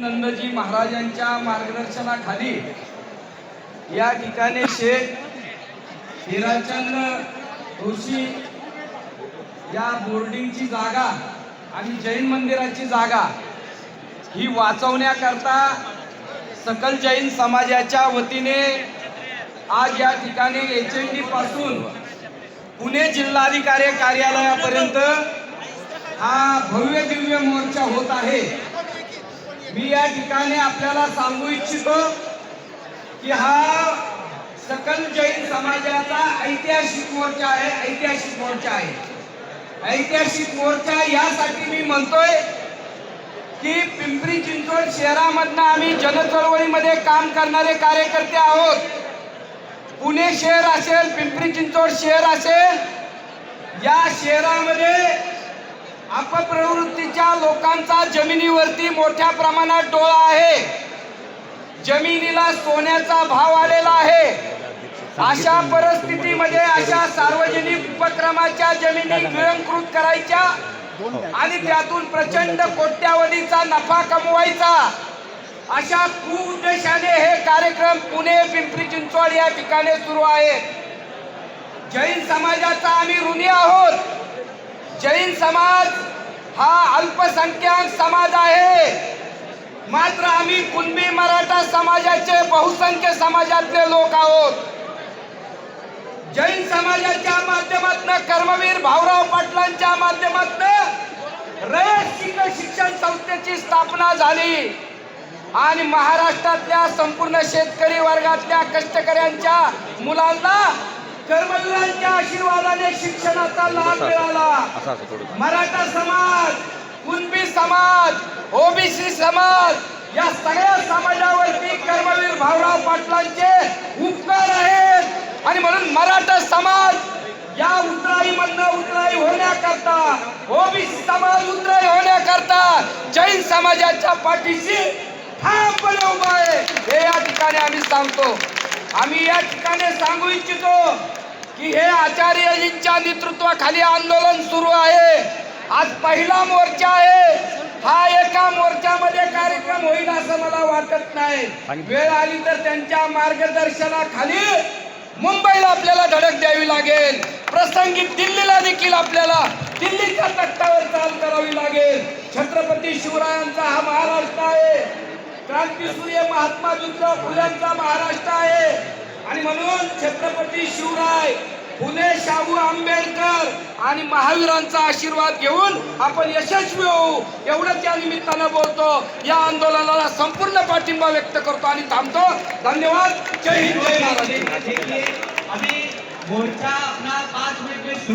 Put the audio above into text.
नंदजी महाराजांच्या मार्गदर्शनाखाली या ठिकाणी शेख हिराचंद ऋषी या बोर्डिंगची जागा आणि जैन मंदिराची जागा ही वाचवण्याकरता सकल जैन समाजाच्या वतीने आज या ठिकाणी एच एन डी पासून पुणे जिल्हाधिकारी कार्यालयापर्यंत हा भव्य दिव्य मोर्चा होत आहे. मी या ठिकाणी आपल्याला सांगू इच्छितो की हा सकल जैन समाजाचा ऐतिहासिक मोर्चा आहे ऐतिहासिक मोर्चा आहे. ऐतिहासिक मोर्चा यासाठी मी म्हणतोय की पिंपरी चिंचवड शहरामधनं आम्ही जनचळवळीमध्ये काम करणारे कार्यकर्ते आहोत. पुणे शहर असेल पिंपरी चिंचवड शहर असेल या शहरामध्ये अपप्रवृत्तीच्या लोकांचा जमिनीवरती मोठ्या प्रमाणात डोळा आहे. जमिनीला सोन्याचा भाव आलेला आहे. अशा परिस्थितीमध्ये अशा सार्वजनिक उपक्रमाच्या जमिनी गिळंकृत करायच्या आणि त्यातून प्रचंड कोट्यावधीचा नफा कमवायचा. अशा कुउद्देशाने हे कार्यक्रम पुणे पिंपरी चिंचवड या ठिकाणी सुरू आहे. जैन समाजाचा आम्ही ऋणी आहोत. जैन समाज हा अल्पसंख्याक समाज आहे. मात्र आम्ही कुणबी मराठा समाजाचे बहुसंख्य समाजातले लोक आहोत. जैन समाजाच्या माध्यमातून कर्मवीर भाऊराव पाटलांच्या माध्यमातून रयत सिंग शिक्षण संस्थेची स्थापना झाली. आणि महाराष्ट्रातल्या संपूर्ण शेतकरी वर्गातल्या कष्टकऱ्यांच्या मुलांना कर्मवीरांच्या आशीर्वादाने शिक्षणाचा लाभ मिळाला. मराठा समाज कुणबी समाज ओबीसी समाज या सगळ्या समाजावरती कर्मवीर भाऊराव पाटलांचे उपकार आहेत. आणि म्हणून मराठा समाज या उतराई मधनं उतराई होण्याकरता ओबीसी समाज उतराई होण्याकरता जैन समाजाच्या पाठीशी ठामपणे उभा आहे. हे या ठिकाणी आम्ही सांगतो. आम्ही या ठिकाणी सांगू इच्छितो की हे आचार्यजींच्या नेतृत्वाखाली आंदोलन सुरू आहे. आज पहिला मोर्चा आहे. हा एका मोर्चामध्ये कार्यक्रम होईल असं मला वाटत नाही. वेळ आली तर त्यांच्या मार्गदर्शनाखाली मुंबईला आपल्याला धडक द्यावी लागेल. प्रसंगी दिल्लीला देखील आपल्याला दिल्लीच्या तख्तावर चाल करावी लागेल. छत्रपती शिवरायांचा हा महाराष्ट्र आहे. क्रांतीसूर्य महात्मा ज्योतिराव फुल्यांचा महाराष्ट्र आहे. आणि म्हणून छत्रपती शिवराय फुले शाहू आंबेडकर आणि महावीरांचा आशीर्वाद घेऊन आपण यशस्वी होऊ एवढंच या निमित्तानं बोलतो. या आंदोलनाला संपूर्ण पाठिंबा व्यक्त करतो आणि थांबतो. धन्यवाद. जय हिंद जय महाराज मोर्चा अपना पाच मिनिट